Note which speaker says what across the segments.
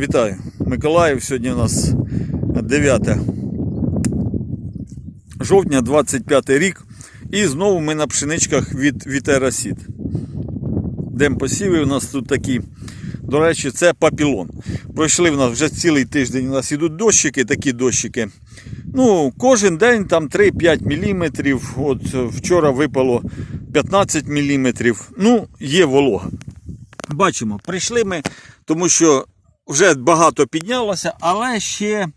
Speaker 1: Вітаю, Миколаїв. Сьогодні у нас 9 жовтня, 25 рік. І знову ми на пшеничках від Вітера Сід. Дем посіви у нас тут такі. До речі, це папілон. Пройшли в нас вже цілий тиждень. У нас ідуть дощики, такі дощики. Ну, кожен день там 3-5 мм. От вчора випало 15 мм. Ну, є волога. Бачимо, прийшли ми, тому що вже багато піднялося, але ще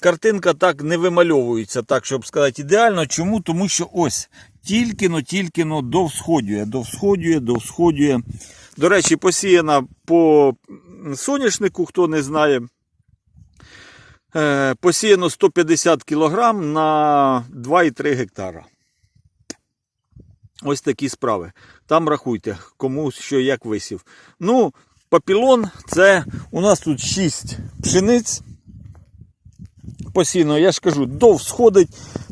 Speaker 1: картинка так не вимальовується, так, щоб сказати ідеально. Чому? Тому що ось тільки-но, тільки-но довсходює, довсходює, довсходює. До речі, посіяна по соняшнику, хто не знає. Е, Посіяно 150 кг на 2,3 гектара. Ось такі справи. Там рахуйте, кому що як висів. Ну, папілон це у нас тут 6 пшениць. Постійно, я ж кажу, дов сходить.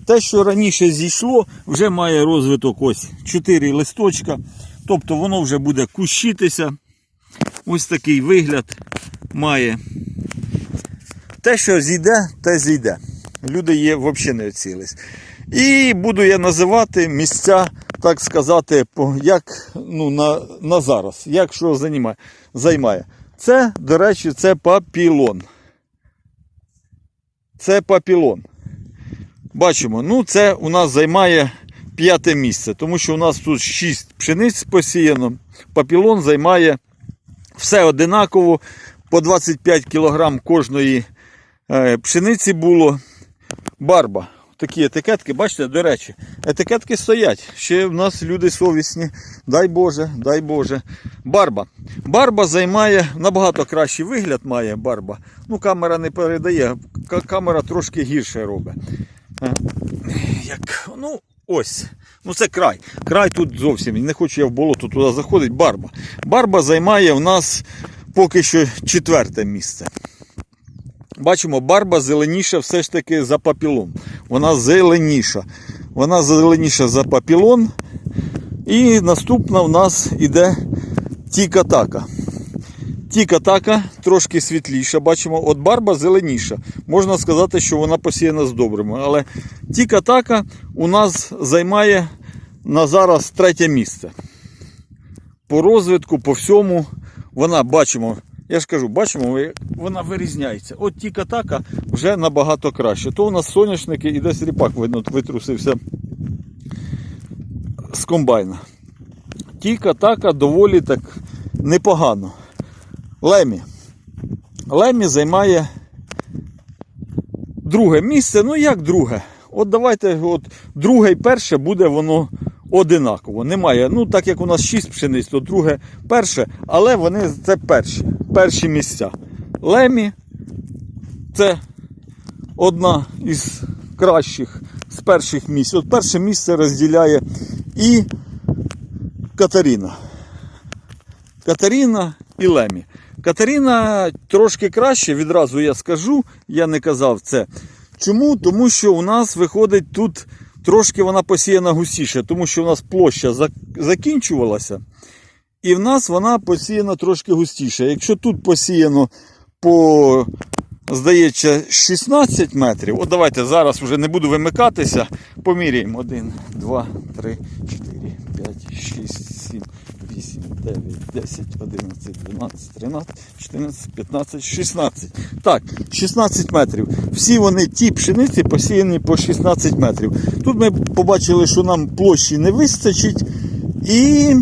Speaker 1: Те, що раніше зійшло, вже має розвиток ось 4 листочка. Тобто воно вже буде кущитися. Ось такий вигляд має. Те, що зійде, те зійде. Люди є взагалі не оцілись. І буду я називати місця, так сказати, як ну, на, на зараз, як що займає. займає. Це, до речі, це папілон. Це папілон. Бачимо, ну це у нас займає п'яте місце, тому що у нас тут 6 пшениць посіяно. Папілон займає все одинаково. По 25 кг кожної е, пшениці було. Барба. Такі етикетки, бачите, до речі, етикетки стоять. Ще в нас люди совісні. Дай Боже, дай Боже. Барба. Барба займає набагато кращий вигляд має барба. Ну, камера не передає, камера трошки гірше робить. Е, Як, ну, ось. Ну, це край. Край тут зовсім. Не хочу я в болото туди заходити. Барба. Барба займає в нас поки що четверте місце. Бачимо, барба зеленіша все ж таки за папілон. Вона зеленіша. Вона зеленіша за папілон. І наступна в нас іде тіка-така. Тіка-така трошки світліша. Бачимо, от барба зеленіша. Можна сказати, що вона посіяна з добрими. Але тіка-така у нас займає на зараз третє місце. По розвитку, по всьому, вона бачимо. Я ж кажу, бачимо, вона вирізняється. От тіка-така вже набагато краще. То у нас соняшники і десь ріпак видно, витрусився з комбайна. Тіка-така доволі так непогано. Лемі. Лемі займає друге місце. Ну як друге? От давайте, от друге і перше буде воно одинаково. Немає. Ну, так як у нас 6 пшениць, то друге перше, але вони це перші, перші місця. Лемі це одна із кращих з перших місць. От перше місце розділяє і Катаріна. Катаріна і Лемі. Катерина трошки краще, відразу я скажу, я не казав це. Чому? Тому що у нас виходить тут трошки вона посіяна густіше, тому що у нас площа закінчувалася, і в нас вона посіяна трошки густіше. Якщо тут посіяно по, здається, 16 метрів, от давайте зараз вже не буду вимикатися, поміряємо. 1, 2, 3, 4, 5, 6, 7, 8, 9, 10, 11, 12, 13, 14, 15, 16. Так, 16 метрів. Всі вони ті пшениці посіяні по 16 метрів. Тут ми побачили, що нам площі не вистачить. І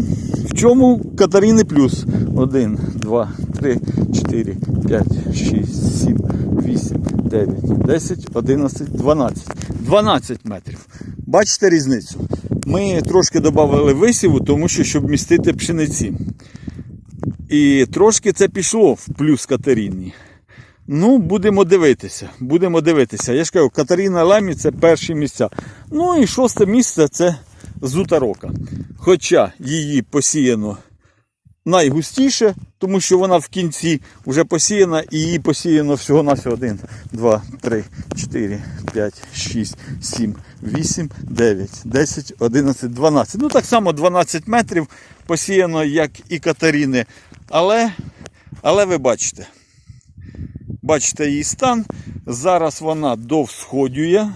Speaker 1: чому Катаріни плюс? 1, 2, 3, 4, 5, 6, 7, 8, 9, 10, 11, 12. 12 метрів. Бачите різницю? Ми трошки додали висіву, тому що щоб містити пшениці. І трошки це пішло в плюс Катерині. Ну, будемо дивитися. Будемо дивитися. Я ж кажу, Катерина Лемі це перші місця. Ну і шосте місце це Зута Рока. Хоча її посіяно найгустіше, тому що вона в кінці вже посіяна і її посіяно всього на 1, 2, 3, 4, 5, 6, 7, 8, 9, 10, 11, 12. Ну так само 12 метрів посіяно, як і Катаріни. Але, але ви бачите, Бачите її стан. Зараз вона довсходює.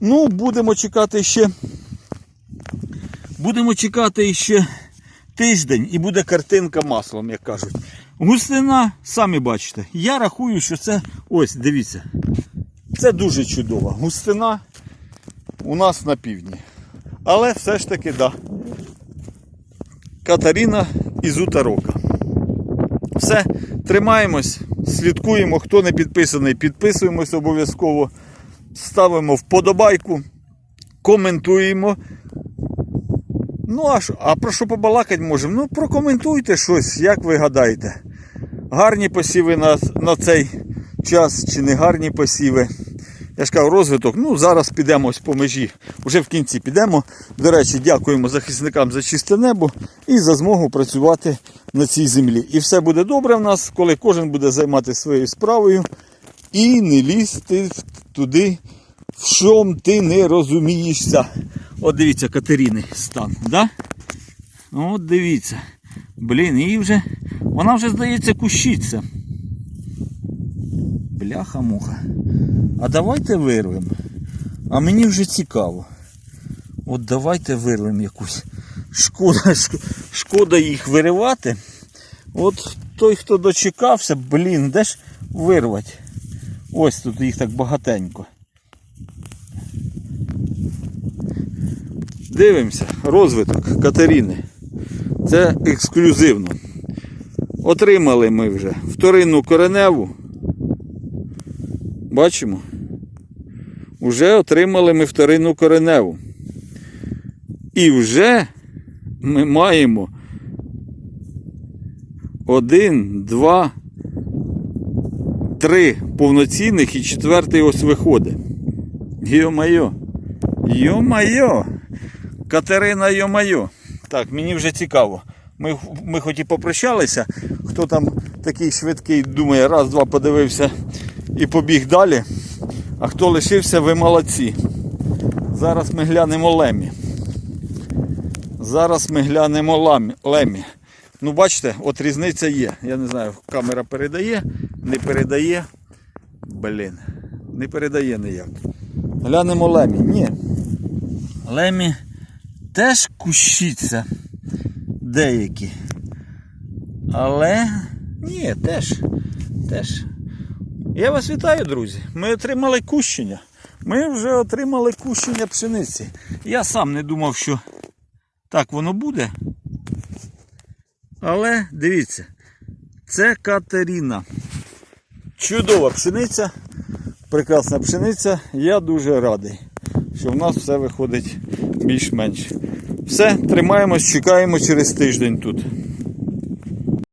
Speaker 1: Ну, будемо чекати ще. Будемо чекати ще тиждень і буде картинка маслом, як кажуть. Густина, самі бачите. Я рахую, що це ось, дивіться. Це дуже чудова густина у нас на півдні. Але все ж таки, да. Катаріна із Утарока. Все, тримаємось, слідкуємо. Хто не підписаний, підписуємось обов'язково. Ставимо вподобайку, коментуємо. Ну, а, що- а про що побалакати можемо? Ну, прокоментуйте щось, як ви гадаєте. Гарні посіви на, на цей час чи не гарні посіви. Я ж кажу, розвиток. Ну, зараз підемо ось по межі. Уже в кінці підемо. До речі, дякуємо захисникам за чисте небо і за змогу працювати на цій землі. І все буде добре в нас, коли кожен буде займатися своєю справою і не лізти туди, в чому ти не розумієшся. От дивіться, Катерини стан, да? От дивіться. Блін, її вже. Вона вже, здається, кущиться. Бляха-муха. А давайте вирвемо. А мені вже цікаво. От давайте вирвемо якусь. Шкода, шкода їх виривати. От той, хто дочекався, блін, де ж вирвати? Ось тут їх так багатенько. Дивимося, розвиток Катерини. Це ексклюзивно. Отримали ми вже вторинну кореневу. Бачимо? Уже отримали ми вторинну кореневу. І вже ми маємо один, два, три повноцінних і четвертий ось виходить. Йо-майо. Йо-майо. Катерина Йо-майо. Так, мені вже цікаво. Ми, ми хоч і попрощалися, хто там такий швидкий думає, раз, два подивився і побіг далі. А хто лишився, ви молодці. Зараз ми глянемо лемі. Зараз ми глянемо лемі. Ну, бачите, от різниця є. Я не знаю, камера передає, не передає. Блін, не передає ніяк. Глянемо лемі. Ні. Лемі теж кущиться деякі. Але ні, теж. теж. Я вас вітаю, друзі. Ми отримали кущення. Ми вже отримали кущення пшениці. Я сам не думав, що так воно буде. Але дивіться, це Катерина. Чудова пшениця, прекрасна пшениця. Я дуже радий, що в нас все виходить більш-менш. Все, тримаємось, чекаємо через тиждень тут.